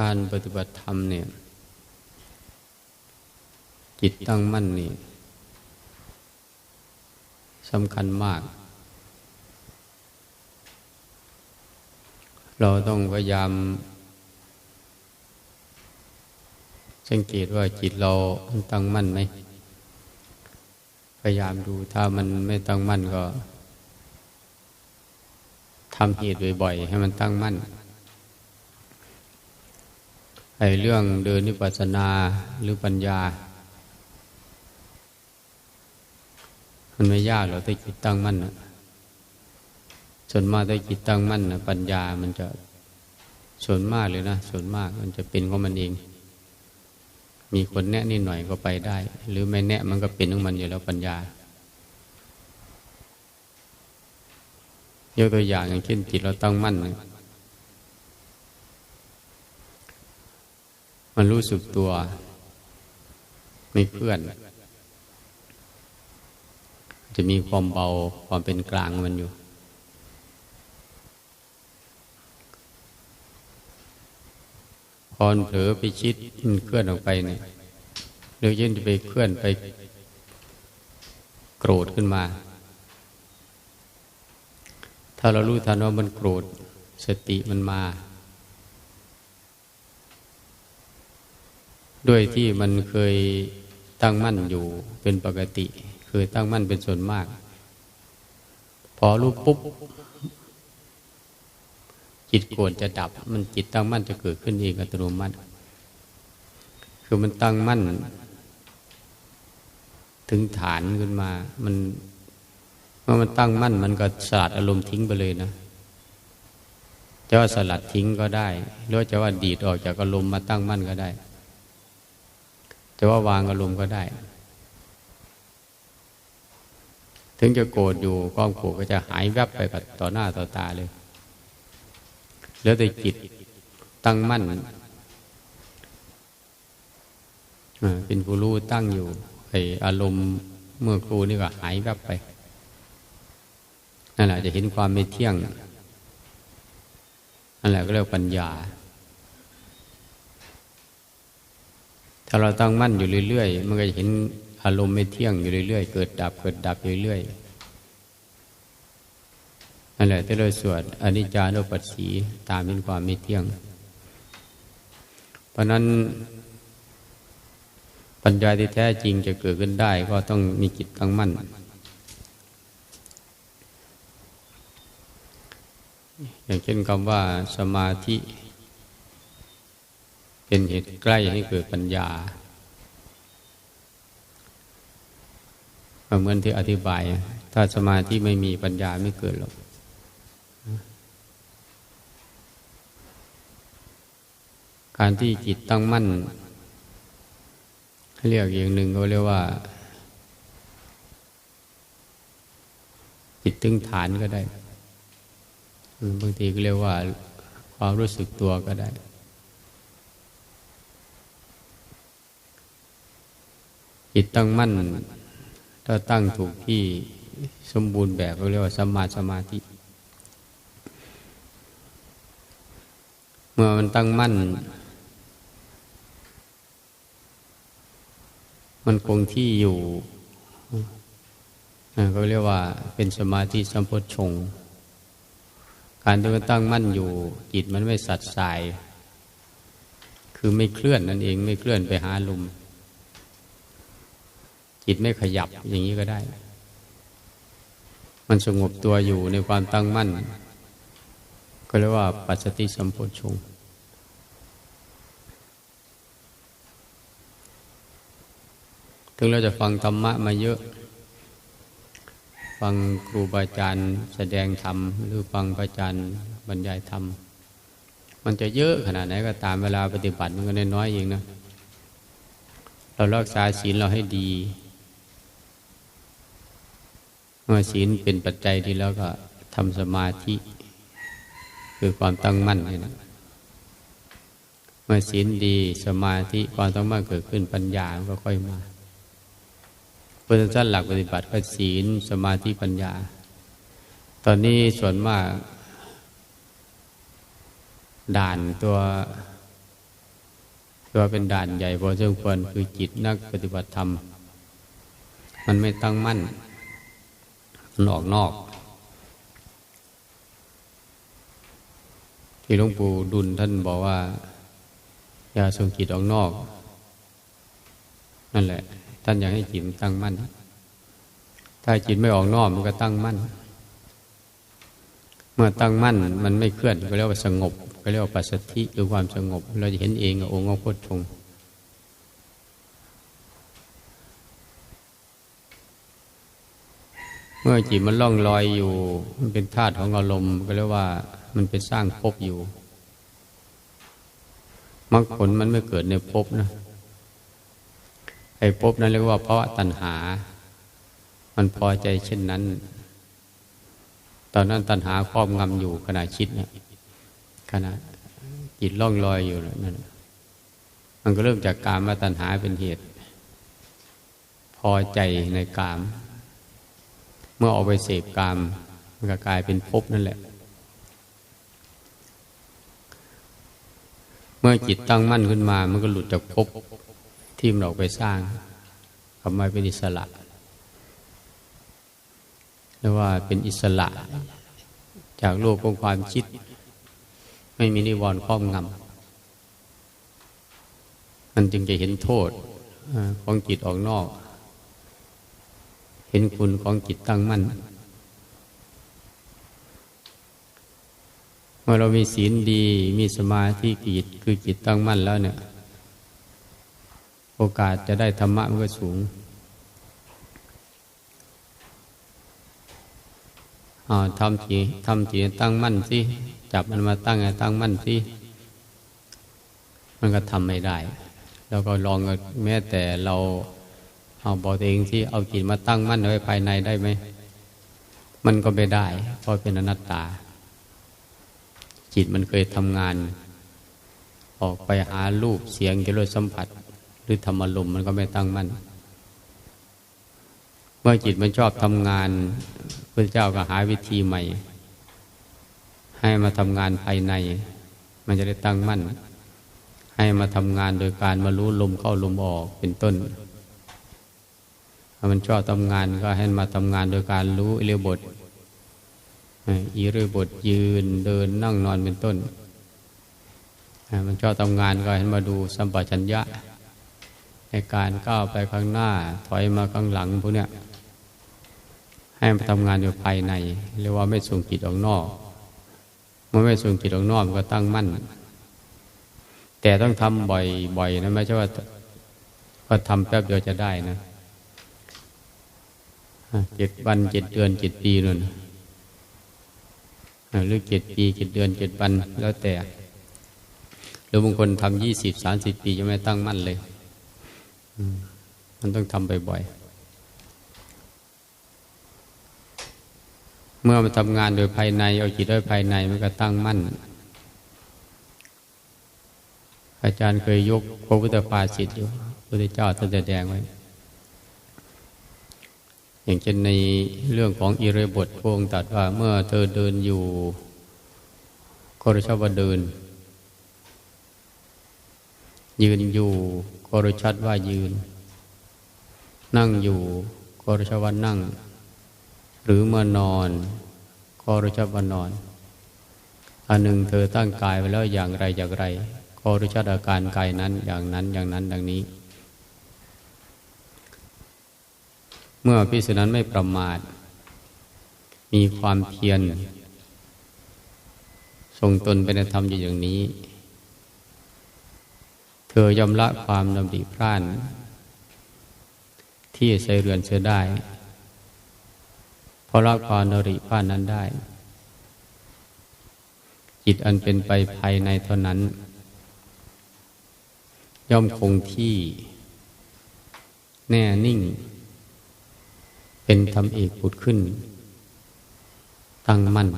การปฏิบัติธรรมเนี่ย จิตตั้งมั่นนี่สำคัญมาก เราต้องพยายาม สังเกตว่าจิตเราตั้งมั่นไหม พยายามดูถ้ามันไม่ตั้งมั่นก็ทำเหตุบ่อยๆ ให้มันตั้งมั่น ไอ้เรื่องเดินนิพพานาหรือปัญญา มันไม่ยากหรอกถ้าจิตตั้งมั่นส่วนมากถ้าจิตตั้งมั่นปัญญามันจะส่วนมากเลยนะส่วนมากมันจะเป็นของมันเอง มีคนแนะนิดหน่อยก็ไปได้ หรือไม่แนะมันก็เป็นของมันอยู่แล้วปัญญายกตัวอย่างอย่างเช่นจิตเราตั้งมั่น มันรู้สึกตัวไม่เคลื่อน จะมีความเบาความเป็นกลางมันอยู่ พอเผลอไปชิดเคลื่อนออกไปเนี่ยหรือยิ่งไปเคลื่อนไปโกรธขึ้นมา ถ้าเรารู้ทันว่ามันโกรธสติมันมา ด้วยที่มันเคยตั้งมั่นอยู่เป็นปกติเคยตั้งมั่นเป็นส่วนมาก พอรู้ปุ๊บ จิตโกรธจะดับ มันจิตตั้งมั่นจะเกิดขึ้นเองอัตโนมัติ คือมันตั้งมั่น ถึงฐานขึ้นมา มันเมื่อมันตั้งมั่น มันก็สลัดอารมณ์ทิ้งไปเลยนะจะว่าสลัดทิ้งก็ได้ หรือจะว่าดีดออกจากอารมณ์มาตั้งมั่นก็ได้ จะว่าวางอารมณ์ก็ได้ ถึงจะโกรธอยู่ความโกรธก็จะหายแวบไปกับต่อหน้าต่อตาเลย แล้วแต่จิตตั้งมั่นเป็นผู้รู้ตั้งอยู่ไออารมณ์เมื่อครูนี่ก็หายแวบไปนั่นแหละจะเห็นความไม่เที่ยงนั่นแหละก็เรียกปัญญา ถ้าเราตั้งมั่นอยู่เรื่อยๆ มันก็จะเห็นอารมณ์ไม่เที่ยงอยู่เรื่อยๆ เกิดดับเกิดดับอยู่เรื่อยๆนั่นแหละที่เราสวดอนิจจานุปัสสีตามเป็นความไม่เที่ยง เพราะนั้นปัญญาที่แท้จริงจะเกิดขึ้นได้ก็ต้องมีจิตตั้งมั่น อย่างเช่นคำว่าสมาธิ เป็นเหตุใกล้ให้เกิดปัญญา เหมือนที่อธิบาย ถ้าสมาธิไม่มีปัญญาไม่เกิดหรอกการที่จิตตั้งมั่นเรียกอย่างหนึ่งเขาเรียกว่า จิตตึงฐานก็ได้ บางทีก็เรียกว่า ความรู้สึกตัวก็ได้ จิตตั้งมั่น ถ้าตั้งถูกที่สมบูรณ์แบบก็เรียกว่าสมาสมาธิ เมื่อมันตั้งมั่น มันคงที่อยู่ก็เรียกว่าเป็นสมาธิสัมพชงการที่มันตั้งมั่นอยู่ จิตมันไม่สัดสาย คือไม่เคลื่อนนั่นเองไม่เคลื่อนไปหาลม จิตไม่ขยับอย่างนี้ก็ได้ มันสงบตัวอยู่ในความตั้งมั่น ก็เรียกว่าปัจสติสัมโพชงถึงเราจะฟังธรรมะมาเยอะ ฟังครูบาอาจารย์แสดงธรรม หรือฟังพระอาจารย์บรรยายธรรม มันจะเยอะขนาดไหนก็ตามเวลาปฏิบัติมันก็น้อยเองนะเรารักษาศีลเราให้ดี เมื่อศีลเป็นปัจจัยดีแล้วก็ทำสมาธิ คือความตั้งมั่นนี่นะเมื่อศีลดีสมาธิความตั้งมั่นเกิดขึ้นปัญญาก็ค่อยมาพุทธศาสนหลักปฏิบัติก็ศีลสมาธิปัญญา ตอนนี้ส่วนมาก ด่านตัวถือว่าเป็นด่านใหญ่พอสมควรคือจิตนักปฏิบัติธรรม มันไม่ตั้งมั่น มันออกนอก ที่หลวงปู่ดุลท่านบอกว่า ยาส่งจิตออกนอก นั่นแหละ ท่านอยากให้จิตมันตั้งมั่น ถ้าจิตไม่ออกนอกมันก็ตั้งมั่น เมื่อตั้งมั่น มันไม่เคลื่อนก็เรียกว่าสงบก็เรียกว่าปัสสธิหรือความสงบ เราจะเห็นเององค์พระพุทธง เมื่อจิตมันล่องลอยอยู่ มันเป็นธาตุของอารมณ์ก็เรียกว่า มันเป็นสร้างภพอยู่มรรคผลมันไม่เกิดในภพนะไอ้ภพนั้นเรียกว่าเพราะตัณหา มันพอใจเช่นนั้น ตอนนั้นตัณหาครอบงำอยู่ขณะคิดเนี่ยขณะจิตล่องลอยอยู่นั่นมันก็เริ่มจากกามมาตัณหาเป็นเหตุ พอใจในกาม เมื่อออกไปเสพกามมันก็กลายเป็นภพนั่นแหละ เมื่อจิตตั้งมั่นขึ้นมา มันก็หลุดจากภพที่มันออกไปสร้างกลับมาเป็นอิสระเรียกว่าเป็นอิสระ จากโลกของความคิด ไม่มีนิวรณ์ครอบงำมันจึงจะเห็นโทษของจิตออกนอก ห็นคุณของจิตตั้งมั่น เมื่อเรามีศีลดี มีสมาธิจิตคือจิตตั้งมั่นแล้วเนี่ย โอกาสจะได้ธรรมะมันก็สูงทำจีทำจีตั้งมั่นสิจับมันมาตั้งไงตั้งมั่นสิมันก็ทำไม่ได้ แล้วก็ลองแม้แต่เรา เอาบอกตัวเองที่เอาจิตมาตั้งมั่นไว้ภายในได้ไหม มันก็ไม่ได้ เพราะเป็นอนัตตา จิตมันเคยทำงาน ออกไปหารูปเสียงกิริยสัมผัส หรือธรรมลมมันก็ไม่ตั้งมั่น เมื่อจิตมันชอบทำงานพระเจ้าก็หาวิธีใหม่ ให้มาทำงานภายใน มันจะได้ตั้งมั่น ให้มาทำงานโดยการมารู้ลมเข้าลมออกเป็นต้น ถ้ามันชอบทำงานก็ให้มาทำงานโดยการรู้อิเลียบทอีเรียบทยืนเดินนั่งนอนเป็นต้น มันชอบทำงานก็ให้มาดูสัมปชัญญะ ในการก้าวไปข้างหน้าถอยมาข้างหลังพวกเนี้ยให้มาทำงานอยู่ภายในเรียกว่าไม่ส่งจิตออกนอกเมื่อไม่ส่งจิตออกนอกก็ตั้งมั่น แต่ต้องทำบ่อยๆนะไม่ใช่ว่าก็ทำแป๊บเดียวจะได้นะ เจ็ดวันเจ็ดเดือนเจ็ดปีนั่นหรือเจ็ดปีเจ็ดเดือนเจ็ดวันแล้วแต่หรือบางคนทำยี่สิบสามสิบปีจะไม่ตั้งมั่นเลยมันต้องทำบ่อยๆเมื่อมันทำงานโดยภายใน เอาจิตด้วยภายในมันก็ตั้งมั่น อาจารย์เคยยกพระพุทธภาสิทธิ์อยู่พระเจ้าท่านแสดงไว้ อย่างเช่นในเรื่องของอิเรบทพงตัดว่าเมื่อเธอเดินอยู่โครชว่าเดิน ยืนอยู่โครชัดว่ายืน นั่งอยู่โครชว่านั่ง หรือเมื่อนอนก็รู้จักว่านอน อันหนึ่งเธอตั้งกายไว้แล้วอย่างไรอย่างไรก็รู้จักอาการกายนั้นอย่างนั้นอย่างนั้นดังนี้ เมื่อพิสนั้นไม่ประมาท มีความเพียรทรงตนเป็นธรรมอยู่อย่างนี้ เธอยอมละความดำริพร่าน ที่ใส่เรือนเสือได้ราะละความนริพ้านั้นได้ จิตอันเป็นไปภายในเท่านั้น ย่อมคงที่แน่นิ่ง เป็นธรรมเอกปุดขึ้น ตั้งมั่น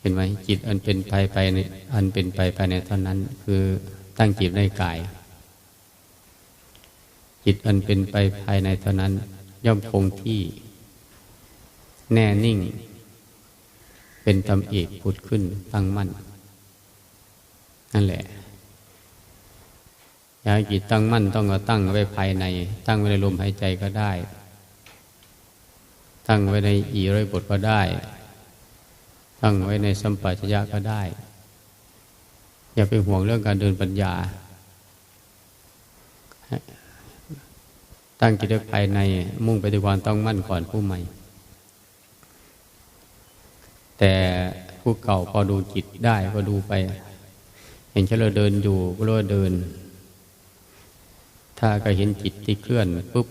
เห็นไหมจิตอันเป็นไปไปในอันเป็นไปภายในเท่านั้น คือตั้งจิตในกาย จิตอันเป็นไปภายในเท่านั้น ย่อมคงที่ แน่นิ่ง เป็นตำเอกผุดขึ้น ตั้งมั่น นั่นแหละ อยากให้จิตตั้งมั่นต้องตั้งไว้ภายใน ตั้งไว้ในลมหายใจก็ได้ ตั้งไว้ในอีริบทก็ได้ ตั้งไว้ในสัมปชัญญะก็ได้ อย่าไปห่วงเรื่องการเดินปัญญา ตั้งจิตไว้ภายในมุ่งไปที่ความต้องมั่นก่อนผู้ใหม่ แต่ผู้เก่าพอดูจิตได้ก็ดูไป เห็นเฉลเดินอยู่ก็รู้ว่าเดิน ถ้าก็เห็นจิตที่เคลื่อนปุ๊บ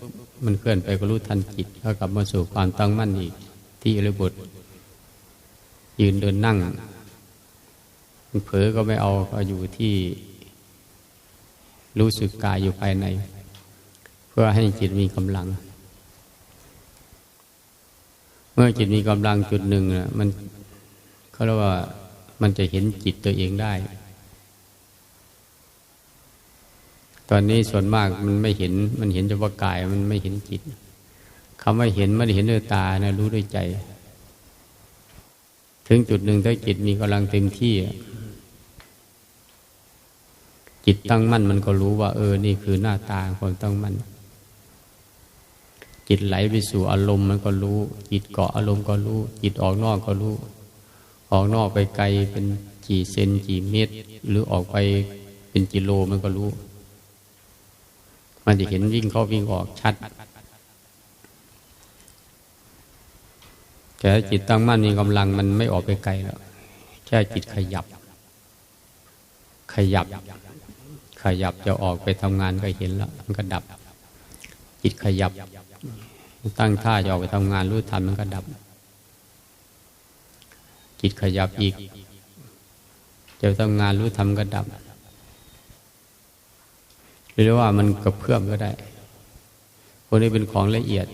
มันเคลื่อนไปก็รู้ทันจิตก็กลับมาสู่ความตั้งมั่นอีก ที่อริบท ยืนเดินนั่งเผลอก็ไม่เอาก็อยู่ที่รู้สึกกายอยู่ภายใน เพื่อให้จิตมีกำลัง เมื่อจิตมีกำลังจุดหนึ่งนะมันเขาเรียกว่ามันจะเห็นจิตตัวเองได้ ตอนนี้ส่วนมากมันไม่เห็น มันเห็นเฉพาะกายมันไม่เห็นจิตคำว่าเห็นไม่ได้เห็นด้วยตานะรู้ด้วยใจ ถึงจุดหนึ่งถ้าจิตมีกำลังเต็มที่ จิตตั้งมั่นมันก็รู้ว่า เออ นี่คือหน้าตาคนตั้งมั่น จิตไหลไปสู่อารมณ์มันก็รู้ จิตเกาะอารมณ์ก็รู้ จิตออกนอกก็รู้ ออกนอกไปไกลเป็นกี่เซนกี่เมตร หรือออกไปเป็นกิโลมันก็รู้ มันจะเห็นวิ่งเข้าวิ่งออกชัดแต่จิตตั้งมั่นมีกำลังมันไม่ออกไปไกลแล้ว แค่จิตขยับ ขยับ ขยับจะออกไปทำงานก็เห็นแล้ว มันก็ดับ จิตขยับ ตั้งท่าจะออกไปทำงานรู้ทันมันก็ดับ จิตขยับอีกจะทำงานรู้ทำก็ดับ หรือว่ามันกระเพื่อมก็ได้พวกนี้เป็นของละเอียด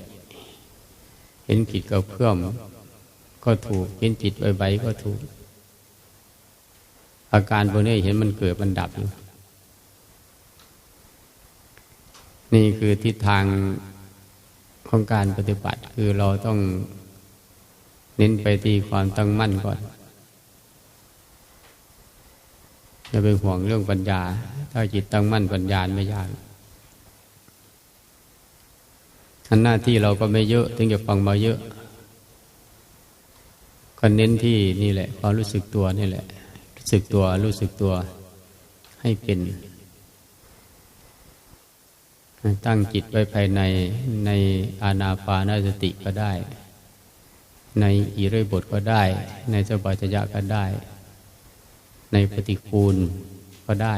เห็นจิตกระเพื่อมก็ถูก เห็นจิตใบๆก็ถูก อาการพวกนี้เห็นมันเกิดมันดับอยู่นี่คือทิศทางของการปฏิบัติ คือเราต้องเน้นไปที่ความตั้งมั่นก่อน อย่าไปห่วงเรื่องปัญญา ถ้าจิตตั้งมั่นปัญญาไม่ยากอันหน้าที่เราก็ไม่เยอะ ถึงจะฟังมาเยอะก็เน้นที่นี่แหละความรู้สึกตัวนี่แหละ รู้สึกตัวรู้สึกตัวให้เป็นตั้งจิตไว้ภายในในอาณาปานสติก็ได้ ในอิริบทก็ได้ ในสบายจยะก็ได้ ในปฏิคูลก็ได้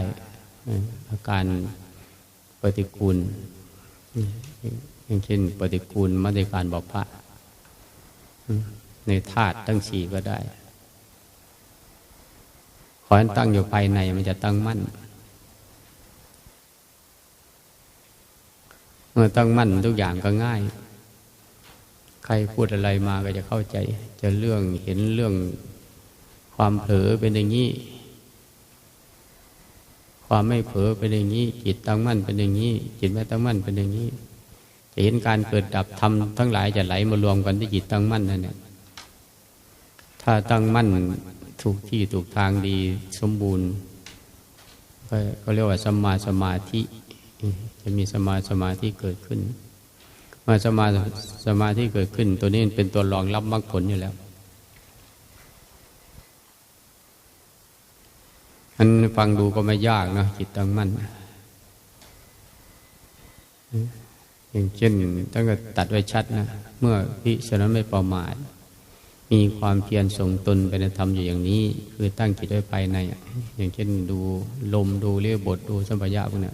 อาการปฏิคูล อย่างเช่น ปฏิคูลมัติการบอกพระในธาตุตั้งสี่ก็ได้ ขอให้ตั้งอยู่ภายในมันจะตั้งมั่น เมื่อตั้งมั่นทุกอย่างก็ง่าย ใครพูดอะไรมาก็จะเข้าใจ จะเรื่องเห็นเรื่องความเผลอเป็นอย่างนี้ ความไม่เผลอเป็นอย่างนี้ จิตตั้งมั่นเป็นอย่างนี้ จิตไม่ตั้งมั่นเป็นอย่างนี้ จะเห็นการเกิดดับธรรมทั้งหลายจะไหลมารวมกันที่จิตตั้งมั่นนั่นเนี่ยถ้าตั้งมั่นถูกที่ถูกทางดีสมบูรณ์ก็เรียกว่าสมาสมาธิจะมีสมาสมาธิเกิดขึ้นมาสมาสมาธิเกิดขึ้น ตัวนี้เป็นตัวรองรับมรรคผลอยู่แล้ว อันฟังดูก็ไม่ยากนะจิตตั้งมั่นอย่างเช่นตั้งแต่ตัดไว้ชัดนะ เมื่อพิสนั้นไม่ประมาท มีความเพียรส่งตนไปในธรรมอยู่อย่างนี้ คือตั้งจิตไว้ภายใน อย่างเช่นดูลมดูเรียบทดูสัมปยะพวกนี้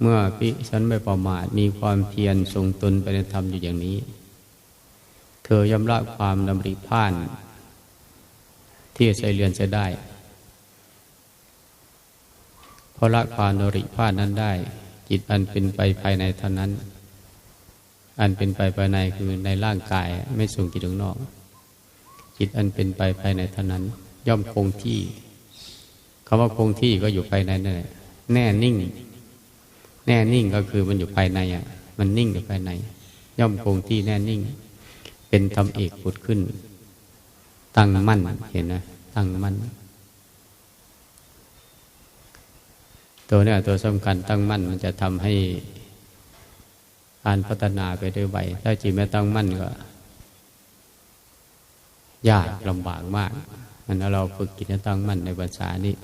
เมื่อพิฉันไม่ประมาท มีความเพียรส่งตนไปในธรรมอยู่อย่างนี้ เธอย่ำละความดำริพ่าน ที่ใส่เรือนจะได้ เพราะละความดำริพานนั้นได้ จิตอันเป็นไปภายในเท่านั้น อันเป็นไปภายในคือในร่างกายไม่ส่งจิตถึงนอก จิตอันเป็นไปภายในเท่านั้น ย่อมคงที่คำว่าคงที่ก็อยู่ภายในนั่นแหละแน่นิ่ง แน่นิ่งก็คือมันอยู่ภายในอะ มันนิ่งอยู่ภายใน ย่อมคงที่แน่นิ่ง เป็นธรรมเอกผุดขึ้น ตั้งมั่นเห็นไหมตั้งมั่น ตัวนี้ตัวสำคัญตั้งมั่นมันจะทำให้การพัฒนาไปได้ไวถ้าจิตไม่ตั้งมั่นก็ ยากลำบากมากอันนั้นเราฝึกกิจตั้งมั่นในภาษานี้